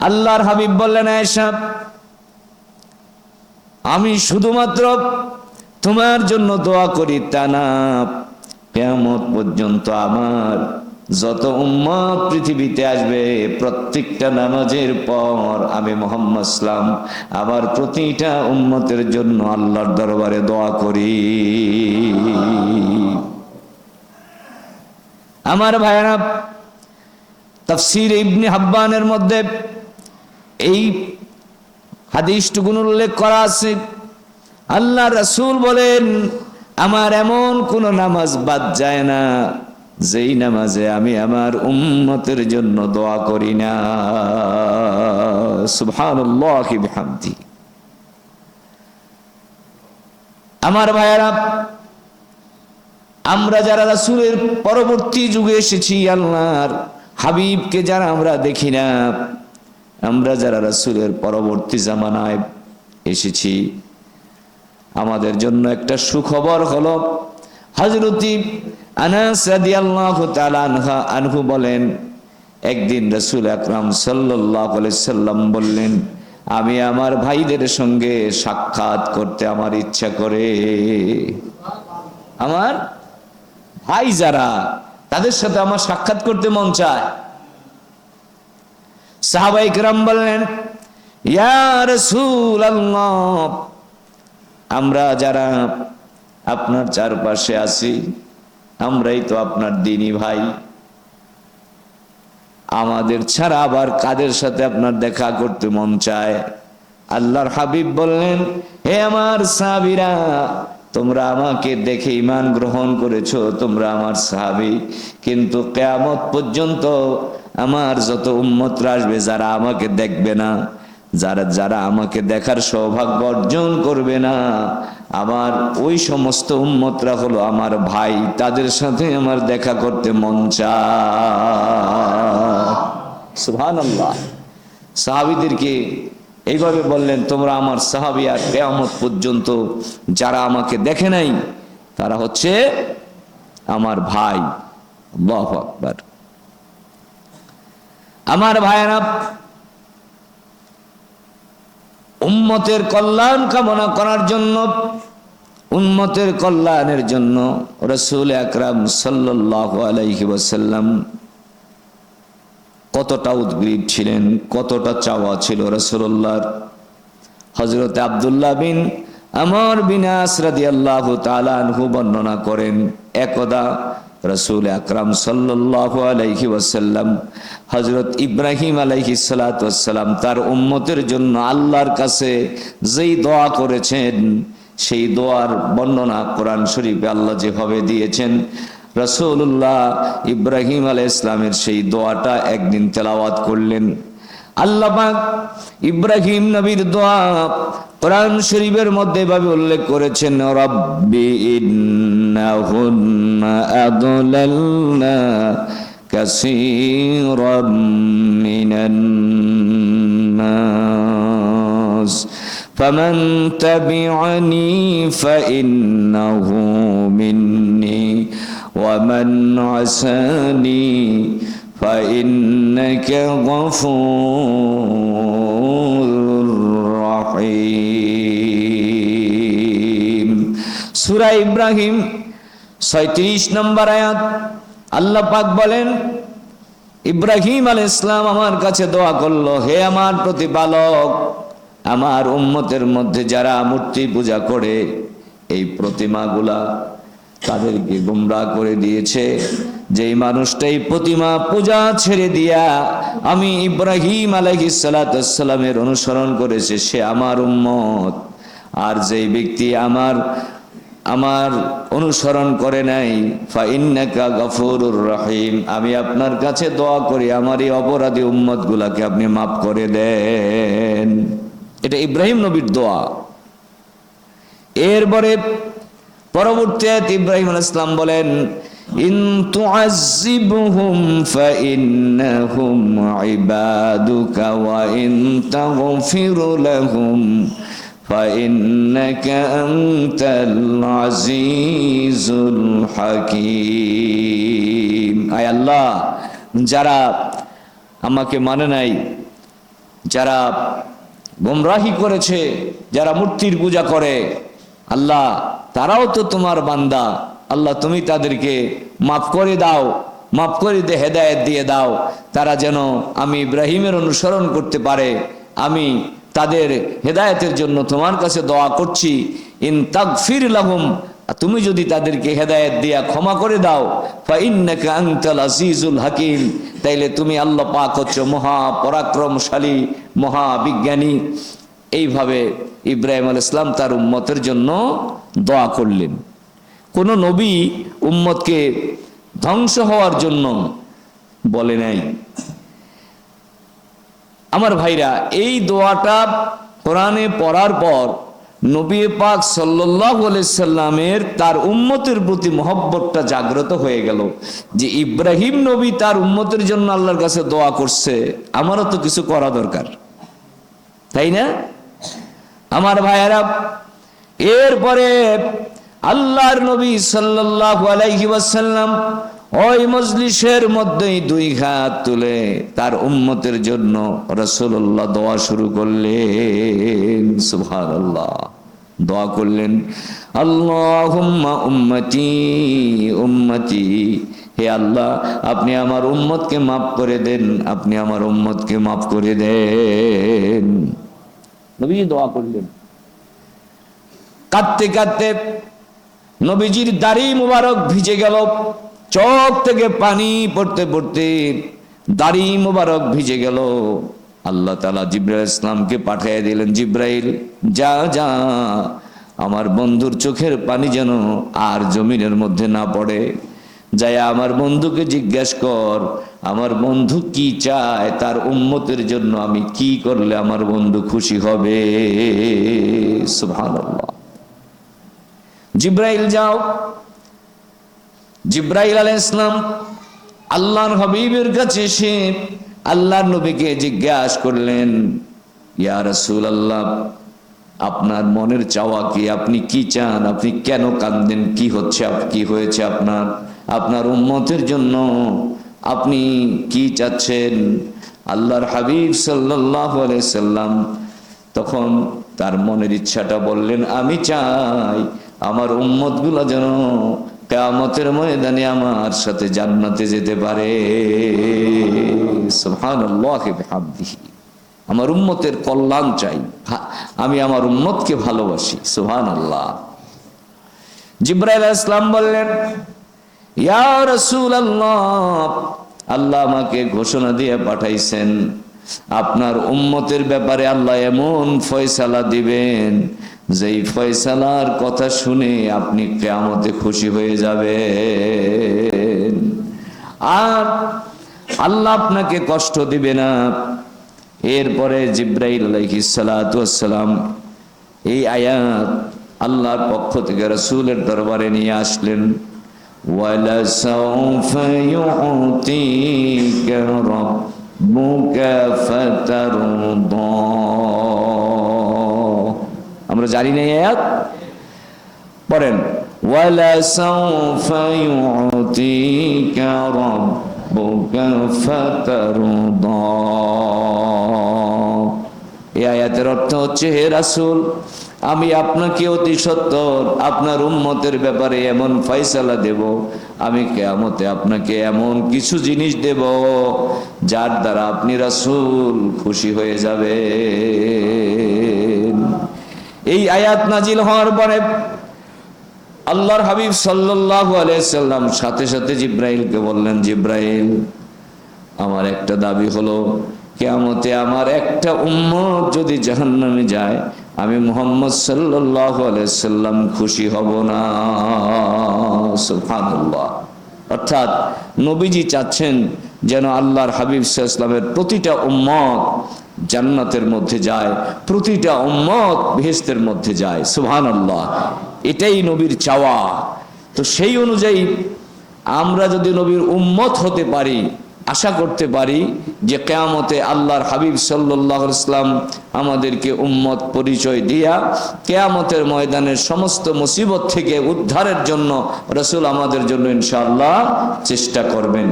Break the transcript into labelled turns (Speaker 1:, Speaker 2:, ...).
Speaker 1: আল্লাহর হাবিব বললেন আয়েশা আমি শুধুমাত্র তোমার জন্য দোয়া করি তা না। কেমত পর্যন্ত আমার যত উম্মত পৃথিবীতে আসবে, প্রত্যেকটা নামাজের পর আমি মোহাম্মদ ইসলাম আবার প্রতিটা উম্মতের জন্য আল্লাহর দরবারে দোয়া করি। আমার ভাইরা তফসির ইবনে হাব্বানের মধ্যে এই হাদিসটুকুন উল্লেখ করা আছে, আল্লাহ রসুল বলেন, আমার এমন কোন নামাজ বাদ যায় না, যেই নামাজে আমি আমার উম্মতের জন্য দোয়া করি না। বিহামদি। আমার ভাইয়ারা, আমরা যারা রাসূলের পরবর্তী যুগে এসেছি, আল্লাহর হাবিবকে যারা আমরা দেখি না আমরা যারা রাসূলের পরবর্তী জামানায় এসেছি, আমাদের জন্য একটা সুখবর হলো হজরতি আনহা বলেন, একদিন রাসূল আকরাম সাল্লাম বললেন, আমি আমার ভাইদের সঙ্গে সাক্ষাৎ করতে আমার ইচ্ছা করে। আমার ভাই যারা, তাদের সাথে আমার সাক্ষাৎ করতে মন চায়। সাহাবাই কিরাম বললেন ইয়ার সুল আমরা যারা আপনার চারপাশে আছি, আমরাই তো আপনার দিনী ভাই। আমাদের ছাড়া আবার কাদের সাথে আপনার দেখা করতে মন চায়? আল্লাহর হাবিব বললেন, হে আমার সাবিরা তোমরা আমাকে দেখে ইমান গ্রহণ করেছ, তোমরা আমার সাহাবি। কিন্তু কেয়ামত পর্যন্ত আমার যত উম্মতরা আসবে, যারা আমাকে দেখবে না, যারা যারা আমাকে দেখার সৌভাগ্য অর্জন করবে না, আমার ওই সমস্ত উম্মতরা হলো আমার ভাই, তাদের সাথে আমার দেখা করতে মন সুবহানাল্লাহ। সাহাবিদেরকে এইভাবে বললেন, তোমরা আমার সাহাবি আর কেয়ামত পর্যন্ত যারা আমাকে দেখে নাই, তারা হচ্ছে আমার ভাই। আল্লাহু আকবার। আমার ভাইয়েরা, উম্মতের কল্যাণ কামনা করার জন্য, উম্মতের কল্যাণের জন্য রসুল আকরাম সাল্লাহ আলাইহি কতটা উদ্গ্রীব ছিলেন, কতটা চাওয়া ছিল রসুল্লাহর হজরত আবদুল্লাহ বিন আমার বিন আসরাদি আল্লাহ তালানহু বর্ণনা করেন, একদা রসুল আকরাম সাল্লাহ ওয়াসাল্লাম হজরত ইব্রাহিম আলাইহি সালাতাম তার উম্মতের জন্য আল্লাহর কাছে যেই দোয়া করেছেন, সেই দোয়ার বর্ণনা কোরআন শরীফে আল্লাহ যেভাবে দিয়েছেন রসুল্লাহ ইব্রাহিম আলাই ইসলামের সেই দোয়াটা একদিন তেলাওয়াত করলেন। আল্লাহ ইব্রাহিম নবীর দোয়া কোরআন শরীফের মধ্যে এভাবে উল্লেখ করেছেন রব্বি ইন্নাহুন্না আদলালনা কাসীরাম মিনান নাস فمن تبعني فإنه مني ومن عساني فإنك غفور رحيم সূরা ইব্রাহিম 37 নম্বর আয়াত, আল্লাহ পাক বলেন, ইব্রাহিম আলাইহিস ইসলাম আমার কাছে দোয়া করল, হে আমার প্রতিপালক, আমার উম্মতের মধ্যে যারা মূর্তি পূজা করে, এই প্রতিমাগুলা তাদেরকে গুমরা করে দিয়েছে। যেই মানুষটা এই প্রতিমা পূজা ছেড়ে দিয়া আমি ইব্রাহিম আলহিসাল্লামের অনুসরণ করেছে, সে আমার উম্মত। আর যেই ব্যক্তি আমার আমার অনুসরণ করে নাই। ফাইন্নাকা গফুরুর রহিম। আমি আপনার কাছে দোয়া করি, আমার এই অপরাধী উম্মত গুলাকে আপনি মাফ করে দেন। এটা ইব্রাহিম নবীর দোয়া। এরপরে পরবর্তী ইব্রাহিম আলাইহিস সালাম বলেন, ইন তুআযিবহুম ফাইন্নাহুম ইবাদুকা ওয়া ইন তাগফির লাহুম ফাইন্নাকা আনতাল আজিজুল হাকীম আয় আল্লাহ যারা আমাকে মানে নাই, যারা গোমরাহি করেছে, যারা মূর্তির পূজা করে, আল্লাহ তারাও তো তোমার বান্দা। আল্লাহ তুমি তাদেরকে মাফ করে দাও, মাফ করে দে, হেদায়েত দিয়ে দাও। তারা যেন আমি ইব্রাহিমের অনুসরণ করতে পারে, আমি তাদের হেদায়েতের জন্য তোমার কাছে দোয়া করছি। ইন তাগফির লাহুম তুমি যদি তাদেরকে হেদায়েত দিয়া ক্ষমা করে দাও আজিজুল হাকিম, তাইলে তুমি আল্লাহ পাক হচ্ছে মহা পরাক্রমশালী, মহা বিজ্ঞানী। এইভাবে ইব্রাহিম আল ইসলাম তার উম্মতের জন্য দোয়া করলেন। কোন নবী উম্মতকে ধ্বংস হওয়ার জন্য বলে নাই। আমার ভাইরা, এই দোয়াটা কোরআনে পড়ার পর নবী পাক সাল্লাহ সাল্লামের তার উম্মতের প্রতি মহব্বতটা জাগ্রত হয়ে গেল যে ইব্রাহিম নবী তার উম্মতের জন্য আল্লাহর কাছে দোয়া করছে। আমারও তো কিছু করা দরকার। তাই না? আমার ভাইয়েরা, এরপরে আল্লাহর নবী সাল্লাল্লাহু আলাইহি ওয়াসাল্লাম ওই মজলিসের মধ্যেই দুই হাত তুলে তার উম্মতের জন্য রাসূলুল্লাহ দোয়া শুরু করলেন। সুবহানাল্লাহ। দোয়া করলেন, আল্লাহুম্মা উম্মতি উম্মতি, হে আল্লাহ, আপনি আমার উম্মতকে মাফ করে দেন, আপনি আমার উম্মতকে মাফ করে দেন। নবীজি দোয়া করলেন। কাঁদতে কাঁদতে নবীজির দাড়ি মুবারক ভিজে গেল। চোখ থেকে পানি পড়তে পড়তে দাড়ি মুবারক ভিজে গেল। আল্লাহ তালা জিব্রাইল ইসলামকে পাঠিয়ে দিলেন, জিব্রাইল, যা যা, আমার বন্ধুর চোখের পানি যেন আর জমিনের মধ্যে না পড়ে। যাই আমার বন্ধুকে জিজ্ঞেস কর, আমার বন্ধু কি চায়, তার উন্মতের জন্য আমি কি করলে আমার বন্ধু খুশি হবে? সুবহানাল্লাহ। জিব্রাইল, যাও। জিব্রাইল আলাইহিস ইসলাম আল্লাহর হাবিবের কাছে এসে আল্লাহর নবীকে জিজ্ঞাসা করলেন, ইয়া রাসূলুল্লাহ, আপনার মনের চাওয়া কি? আপনি কি চান? আপনি কেন কান্দেন? কি হচ্ছে? কি হয়েছে আপনার? আপনার উম্মতের জন্য আপনি কি চাচ্ছেন? আল্লাহর হাবিব আলাইহি সাল্লাম তখন তার মনের ইচ্ছাটা বললেন, আমি চাই আমার উম্মতগুলা যেন কেয়ামতের ময়দানে আমার সাথে জান্নাতে যেতে পারে। আমার উম্মতের কল্যাণ চাই। আমি আমার উম্মতকে ভালোবাসি। সুবহানাল্লাহ। জিব্রাইল আলাইহিস সালাম বললেন আল্লাহ আমাকে ঘোষণা দিয়ে পাঠাইছেন, আপনার উম্মতের ব্যাপারে আল্লাহ এমন ফয়সালা দিবেন যেই ফয়সালার কথা শুনে আপনি কেয়ামতে খুশি হয়ে যাবেন আর আল্লাহ আপনাকে কষ্ট দিবে না এরপরে জিব্রাইল আলাইহিস সালাতু ওয়াসসালাম এই আয়াত আল্লাহর পক্ষ থেকে রাসূলের দরবারে নিয়ে আসলেন وَلَسَوْفَ يُعْطِيكَ رَبُّكَ فَتَرْضَى আমরা জানি না আয়াত। পড়েন, ওয়ালা সাউফা ইউতিকা রাব্বুকা ফাতারদা। এই আয়াতের অর্থ হচ্ছে, হে রাসূল, আমি আপনাকে অতি সত্তর, আপনার উম্মতের ব্যাপারে এমন ফয়সালা দেব, আমি কেয়ামতে আপনাকে এমন কিছু জিনিস দেব, যার দ্বারা আপনি রাসূল খুশি হয়ে যাবে এই আয়াত নাজিল হওয়ার পরে আল্লাহর হাবিব সাল্লাল্লাহু আলাইহি সাল্লাম সাথে সাথে জিব্রাইলকে বললেন, জিব্রাইল, আমার একটা দাবি হলো, কেয়ামতে আমার একটা উম্মত যদি জাহান্নামে যায়, আমি মোহাম্মদ সাল্লাল্লাহু আলাইহি সাল্লাম খুশি হব না। অর্থাৎ নবীজি চাচ্ছেন যেন আল্লাহর হাবিব ইসলামের প্রতিটা উম্মত জান্নাতের মধ্যে যায়, প্রতিটা উম্মত বেহেশতের মধ্যে যায়, সুবহানাল্লাহ। এটাই নবীর চাওয়া। তো সেই অনুযায়ী আমরা যদি নবীর উম্মত হতে পারি, আশা করতে পারি যে কেয়ামতে আল্লাহর হাবিব সাল্লাহ ইসলাম আমাদেরকে উম্মত পরিচয় দিয়া কেয়ামতের ময়দানের সমস্ত মুসিবত থেকে উদ্ধারের জন্য রসুল আমাদের জন্য ইনশাআল্লাহ চেষ্টা করবেন।